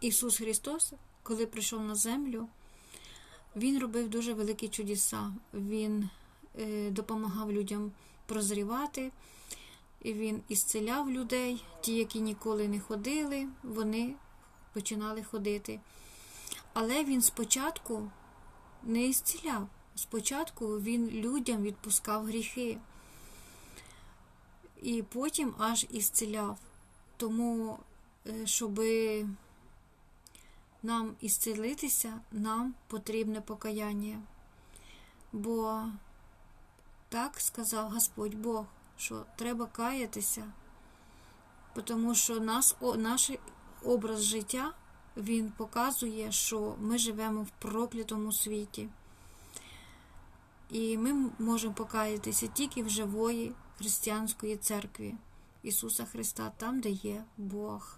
Ісус Христос, коли прийшов на землю, Він робив дуже великі чудеса. Він е, допомагав людям прозрівати, він ісцеляв людей, ті, які ніколи не ходили, вони починали ходити. Але він спочатку не ісціляв. Спочатку він людям відпускав гріхи. І потім аж ісціляв. Тому, е, щоб нам ісцелитися, нам потрібне покаяння. Бо так сказав Господь Бог, що треба каятися, тому що нас, о, наш образ життя він показує, що ми живемо в проклятому світі. І ми можемо покаятися тільки в живої християнської церкві Ісуса Христа, там, де є Бог.